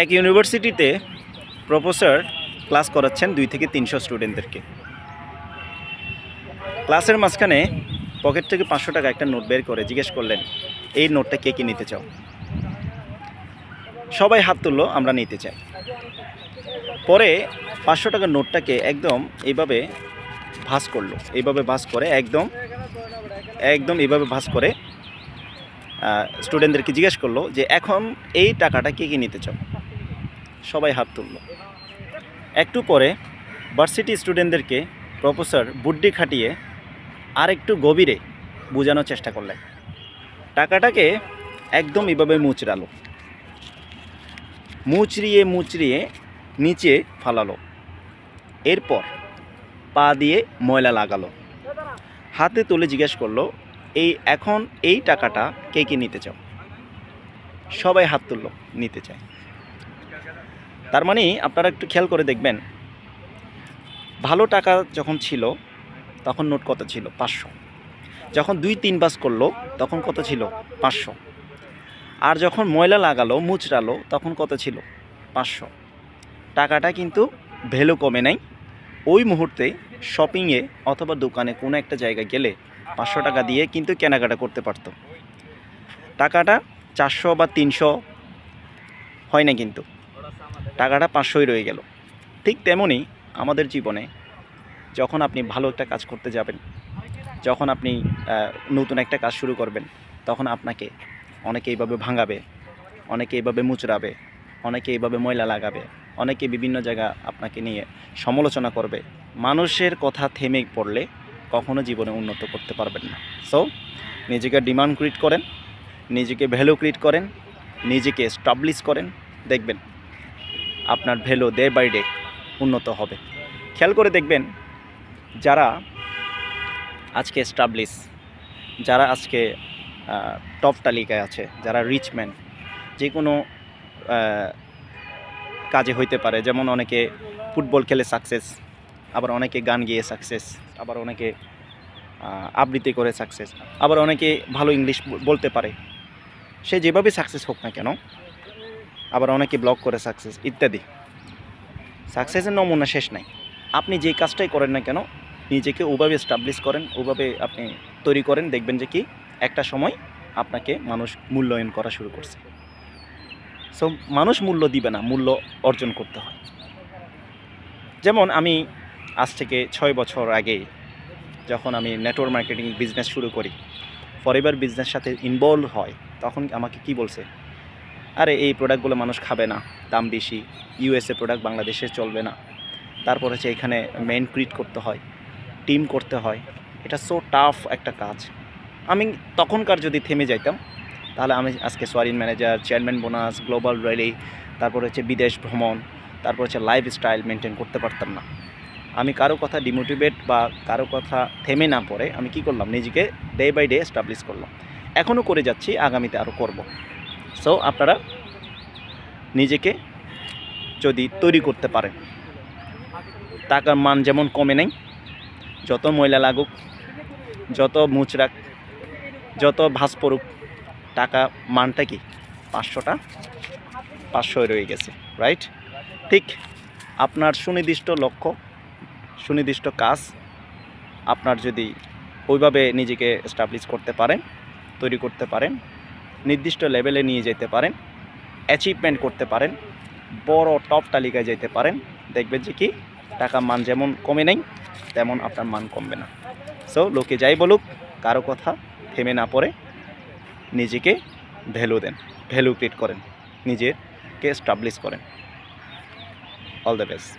এক ইউনিভার্সিটিতে professor class করাচ্ছেন দুই থেকে তিনশো স্টুডেন্টদেরকে। ক্লাসের মাঝখানে পকেট থেকে পাঁচশো টাকা একটা নোট বের করে জিজ্ঞেস করলেন, এই নোটটা কে কে নিতে চাও? সবাই হাত তুললো, আমরা নিতে চাই। পরে পাঁচশো টাকার নোটটাকে একদম এইভাবে ভাঁজ করল এইভাবে ভাঁজ করে একদম একদম এইভাবে ভাঁজ করে স্টুডেন্টদেরকে জিজ্ঞেস করল যে, এখন এই টাকাটা কে কে নিতে চাও? সবাই হাত তুললো। একটু পরে ভার্সিটি স্টুডেন্টদেরকে প্রফেসর বুদ্ধি খাটিয়ে আর একটু গভীরে বোঝানোর চেষ্টা করলেন। টাকাটাকে একদম এভাবে মুচড়ালো। মুচড়িয়ে মুচড়িয়ে নিচে ফালালো। এরপর পা দিয়ে ময়লা লাগালো। হাতে তুলে জিজ্ঞেস করল, এই এখন এই টাকাটা কে কে নিতে চাও? সবাই হাত তুললো, নিতে চায়। তার মানে আপনারা একটু খেয়াল করে দেখবেন, ভালো টাকা যখন ছিল, তখন নোট কত ছিল? পাঁচশো। যখন দুই তিন বাস করল, তখন কত ছিল? পাঁচশো। আর যখন ময়লা লাগালো, মুচড়ালো, তখন কত ছিল? পাঁচশো। টাকাটা কিন্তু ভ্যালু কমে নাই। ওই মুহূর্তে শপিংয়ে অথবা দোকানে কোনো একটা জায়গায় গেলে পাঁচশো টাকা দিয়ে কিন্তু কেনাকাটা করতে পারতো। টাকাটা চারশো বা তিনশো হয় না কিন্তু। টাকাটা পাঁচশোই রয়ে গেল। ঠিক তেমনই আমাদের জীবনে যখন আপনি ভালো একটা কাজ করতে যাবেন, যখন আপনি নতুন একটা কাজ শুরু করবেন, তখন আপনাকে অনেকে এইভাবে ভাঙাবে, অনেকে এইভাবে মুচড়াবে, অনেকে এইভাবে ময়লা লাগাবে, অনেকে বিভিন্ন জায়গা আপনাকে নিয়ে সমালোচনা করবে। মানুষের কথা থেমে পড়লে কখনো জীবনে উন্নত করতে পারবেন না। সো নিজেকে ডিমান্ড ক্রিয়েট করেন, নিজেকে ভ্যালু ক্রিয়েট করেন, নিজেকে স্টাবলিশ করেন, দেখবেন আপনার ভ্যালু ডে বাই ডে উন্নত হবে। খেয়াল করে দেখবেন, যারা আজকে স্টাবলিশ যারা আজকে টপ তালিকায় আছে, যারা রিচম্যান যে কোনো কাজে হইতে পারে, যেমন অনেকে ফুটবল খেলে সাকসেস আবার অনেকে গান গেয়ে সাকসেস আবার অনেকে আবৃত্তি করে সাকসেস আবার অনেকে ভালো ইংলিশ বলতে পারে। সে যেভাবে সাকসেস হোক না কেন আবার অনেকে ব্লগ করে সাকসেস ইত্যাদি। সাকসেসের নমুনা শেষ নাই। আপনি যে কাজটাই করেন না কেন, নিজেকে ওভাবে স্টাবলিশ করেন, ওভাবে আপনি তৈরি করেন, দেখবেন যে কি, একটা সময় আপনাকে মানুষ মূল্যায়ন করা শুরু করছে। সো মানুষ মূল্য দিবে না, মূল্য অর্জন করতে হয়। যেমন আমি আজ থেকে ছয় বছর আগে যখন আমি নেটওয়ার্ক মার্কেটিং বিজনেস শুরু করি ফরেভার বিজনেস সাথে ইনভলভ হয়, তখন আমাকে কি বলছে? আরে এই প্রোডাক্টগুলো মানুষ খাবে না, দাম বেশি। ইউএসএ প্রোডাক্ট বাংলাদেশে চলবে না। তারপর হচ্ছে এখানে মেন ক্রিয়েট করতে হয় টিম করতে হয়। এটা সো টাফ একটা কাজ। আমি তখনকার যদি থেমে যাইতাম, তাহলে আমি আজকে সোয়ারিন manager chairman bonus global rally তারপর হচ্ছে বিদেশ ভ্রমণ, তারপর হচ্ছে লাইফ স্টাইল মেনটেন করতে পারতাম না। আমি কারও কথা ডিমোটিভেট বা কারও কথা থেমে না পড়ে, আমি কি করলাম? নিজেকে ডে বাই ডে এস্টাবলিশ করলাম। এখনও করে যাচ্ছি, আগামীতে আরও করব। সো আপনারা নিজেকে যদি তৈরি করতে পারেন, টাকার মান যেমন কমে নেই, যত ময়লা লাগুক, যত মুচরাক যত ভাস পড়ুক, টাকা মানটা কি পাঁচশোটা? পাঁচশোয় রয়ে গেছে রাইট ঠিক আপনার সুনির্দিষ্ট লক্ষ্য, সুনির্দিষ্ট কাজ আপনার যদি ওইভাবে নিজেকে স্টাবলিশ করতে পারেন, তৈরি করতে পারেন নির্দিষ্ট লেভেলে নিয়ে যেতে পারেন অ্যাচিভমেন্ট করতে পারেন, বড় টপ তালিকায় যেতে পারেন, দেখবেন যে কি টাকা মান যেমন কমে নেই, তেমন আপনার মান কমবে না। সো লোকে যাই বলুক, কারও কথা থেমে না পড়ে, নিজেকে ভ্যালু দেন ভ্যালু ক্রিয়েট করেন, নিজেকে স্টাবলিশ করেন। All the best